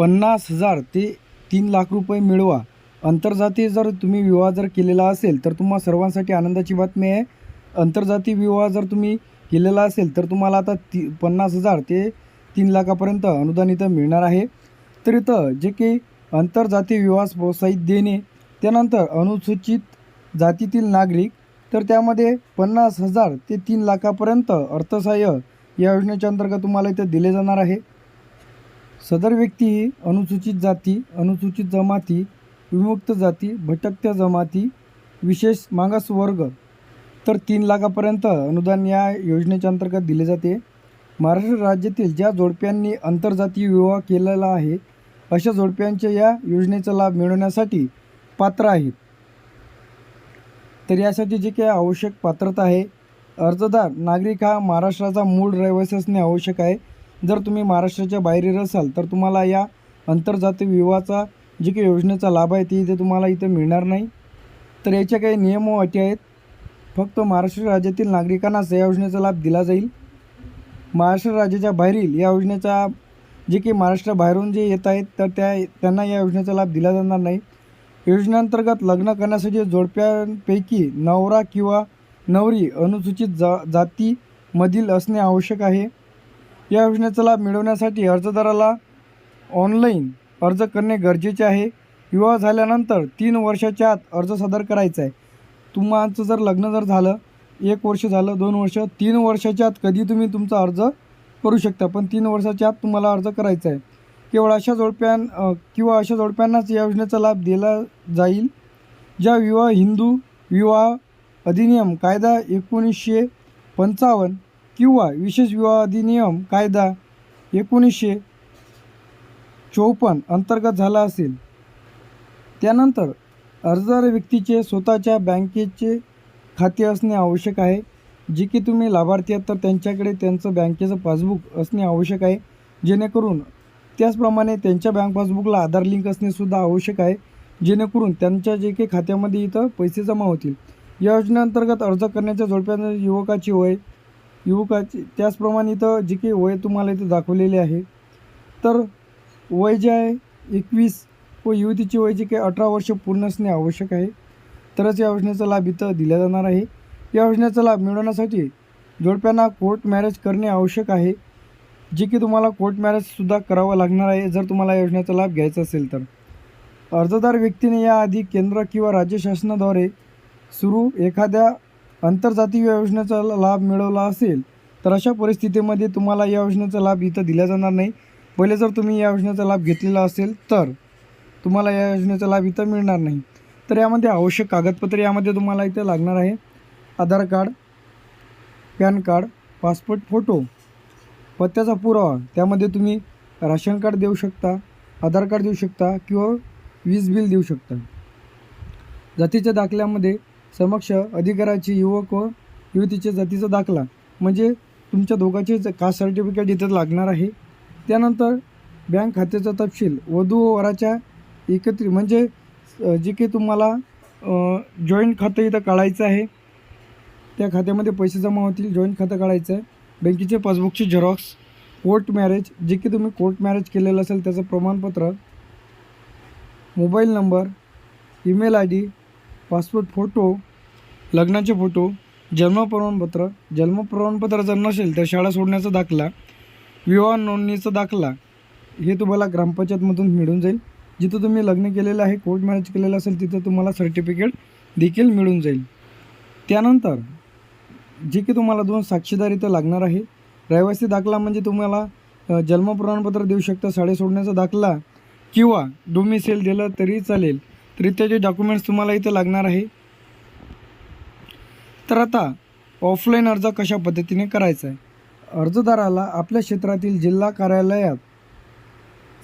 पन्नास हजार ते तीन लाख रुपये मिळवा. आंतरजातीय जर तुम्ही विवाह जर केलेला असेल तर तुम्हा सर्वांसाठी आनंदाची बातमी आहे. आंतरजातीय विवाह जर तुम्ही केलेला असेल तर तुम्हाला आता ती पन्नास हजार ते तीन लाखापर्यंत अनुदान इथं मिळणार आहे. तर इथं जे काही आंतरजातीय विवाह प्रोत्साहित देणे त्यानंतर अनुसूचित जातीतील नागरिक तर त्यामध्ये पन्नास हजार ते तीन लाखापर्यंत अर्थसहाय्य या योजनेच्या अंतर्गत तुम्हाला इथं दिले जाणार आहे. सदर व्यक्ती ही अनुसूचित जाती अनुसूचित जमाती विमुक्त जाती भटकत्या जमाती विशेष मागास वर्ग. तर तीन लाखापर्यंत अनुदान या योजनेच्या अंतर्गत दिले जाते. महाराष्ट्र राज्यातील ज्या जोडप्यांनी आंतरजातीय विवाह केलेला आहे अशा जोडप्यांच्या या योजनेचा लाभ मिळवण्यासाठी पात्र आहेत. तर यासाठी जे काही आवश्यक पात्रता आहे अर्जदार नागरिक हा महाराष्ट्राचा मूळ रहिवासी असणे आवश्यक आहे. जर तुम्ही महाराष्ट्राच्या बाहेरील असाल तर तुम्हाला या आंतरजातीय विवाहाचा जे काही योजनेचा लाभ आहे ते इथे तुम्हाला इथे मिळणार नाही. तर याच्या काही नियम व अटी आहेत. फक्त महाराष्ट्र राज्यातील नागरिकांनाच या योजनेचा लाभ दिला जाईल. महाराष्ट्र राज्याच्या बाहेरील या योजनेचा जे काही महाराष्ट्राबाहेरून जे येत आहेत तर त्या त्यांना या योजनेचा लाभ दिला जाणार नाही. योजनेअंतर्गत लग्न करण्यासाठी जोडप्यांपैकी नवरा किंवा नवरी अनुसूचित जा जातीमधील असणे आवश्यक आहे. या योजनेचा लाभ मिळवण्यासाठी अर्जदाराला ऑनलाईन अर्ज करणे गरजेचे आहे. विवाह झाल्यानंतर तीन वर्षाच्या आत अर्ज सादर करायचा आहे. तुमचं जर लग्न जर झालं एक वर्ष झालं दोन वर्ष तीन वर्षाच्या आत कधी तुम्ही तुमचा अर्ज करू शकता पण तीन वर्षाच्या आत तुम्हाला अर्ज करायचा आहे. केवळ अशा जोडप्यां किंवा अशा जोडप्यांनाच या योजनेचा लाभ दिला जाईल ज्या विवाह हिंदू विवाह अधिनियम कायदा एकोणीसशे पंचावन्न किंवा विशेष विवाह अधिनियम कायदा एकोणीसशे चोपन्न अंतर्गत झाला असेल. त्यानंतर अर्जदार व्यक्तीचे स्वतःच्या बँकेचे खाते असणे आवश्यक आहे. जे की तुम्ही लाभार्थी आहात तर त्यांच्याकडे त्यांचं बँकेचं पासबुक असणे आवश्यक आहे. जेणेकरून त्याचप्रमाणे त्यांच्या बँक पासबुकला आधार लिंक असणेसुद्धा आवश्यक आहे. जेणेकरून त्यांच्या जे काही खात्यामध्ये इथं पैसे जमा होतील. या योजनेअंतर्गत अर्ज करण्याच्या जोडप्यानं युवकाची वय युवकाची त्याचप्रमाणे इथं जे काही वय तुम्हाला इथं दाखवलेले आहे तर वय जे आहे एकवीस व युवतीची वय जे काही अठरा वर्ष पूर्ण असणे आवश्यक आहे. तरच या योजनेचा लाभ इथं दिला जाणार आहे. या योजनेचा लाभ मिळवण्यासाठी जोडप्यांना कोर्ट मॅरेज करणे आवश्यक आहे. जे की तुम्हाला कोर्ट मॅरेजसुद्धा करावं लागणार आहे जर तुम्हाला या योजनेचा लाभ घ्यायचा असेल तर. अर्जदार व्यक्तीने याआधी केंद्र किंवा राज्य शासनाद्वारे सुरू एखाद्या आंतरजातीय योजनेचा लाभ मिळवला असेल तर अशा परिस्थितीमध्ये तुम्हाला या योजनेचा लाभ इथं दिला जाणार नाही. पहिले जर तुम्ही या योजनेचा लाभ घेतलेला असेल तर तुम्हाला या योजनेचा लाभ इथं मिळणार नाही. तर यामध्ये आवश्यक कागदपत्रे यामध्ये तुम्हाला इथं लागणार आहे. Aadhaar card PAN card passport photo पत्त्याचा पुरावा त्यामध्ये तुम्ही राशन कार्ड देऊ शकता आधार कार्ड देऊ शकता किंवा वीज बिल देऊ शकता. जातीच्या दाखल्यामध्ये समक्ष अधिकाराची युवक व युवतीच्या जातीचा दाखला म्हणजे तुमच्या दोघांचे कास्ट सर्टिफिकेट इथं लागणार आहे? त्यानंतर बँक खात्याचा तपशील वधू व वराच्या एकत्रित म्हणजे जे की तुम्हाला जॉईंट खातं इथं काढायचं आहे त्या खात्यामध्ये पैसे जमा होतील जॉईंट खातं काढायचं आहे. बँकेचे पासबुकचे झेरॉक्स कोर्ट मॅरेज जे की तुम्ही कोर्ट मॅरेज केलेलं असेल त्याचं प्रमाणपत्र mobile number email I D passport photo लग्नाचे फोटो जन्म प्रमाणपत्र जन्म प्रमाणपत्र जर नसेल तर शाळा सोडण्याचा दाखला विवाह नोंदणीचा दाखला हे तुम्हाला ग्रामपंचायतमधून मिळून जाईल. जिथं तुम्ही लग्न केलेलं आहे कोर्ट मॅरेज केलेलं असेल तिथं तुम्हाला सर्टिफिकेट देखील मिळून जाईल. त्यानंतर जे की तुम्हाला दोन साक्षीदार इथं लागणार आहे रहिवासी दाखला म्हणजे तुम्हाला जन्म प्रमाणपत्र देऊ शकता शाळे सोडण्याचा दाखला किंवा डोमिसेल दिलं तरी चालेल. रित्याचे डॉक्युमेंट्स तुम्हाला इथं लागणार आहे तर आता ऑफलाईन अर्ज कशा पद्धतीने करायचा आहे? अर्जदाराला आपल्या क्षेत्रातील जिल्हा कार्यालयात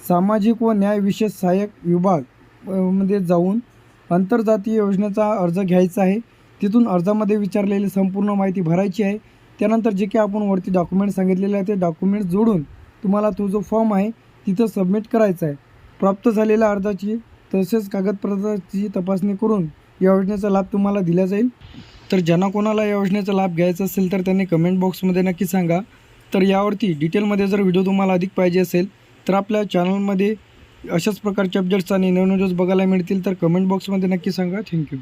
सामाजिक व न्याय विशेष सहाय्यक विभागमध्ये जाऊन आंतरजातीय योजनेचा अर्ज घ्यायचा आहे. तिथून अर्जामध्ये विचारलेली संपूर्ण माहिती भरायची आहे. त्यानंतर जे काही आपण वरती डॉक्युमेंट सांगितलेले आहे ते डॉक्युमेंट जोडून तुम्हाला तो जो फॉर्म आहे तिथं सबमिट करायचा आहे. प्राप्त झालेल्या अर्जाची तसेच कागदपत्राची तपासणी करून या योजनेचा लाभ तुम्हाला दिला जाईल. तर ज्यांना कोणाला या योजनेचा लाभ घ्यायचा असेल तर त्यांनी कमेंट बॉक्समध्ये नक्की सांगा. तर यावरती डिटेलमध्ये जर व्हिडिओ तुम्हाला अधिक पाहिजे असेल तर आपल्या चॅनलमध्ये अशाच प्रकारचे अपडेट्स आणि नवनवीन व्हिडिओज बघायला मिळतील तर कमेंट बॉक्समध्ये नक्की सांगा. थँक्यू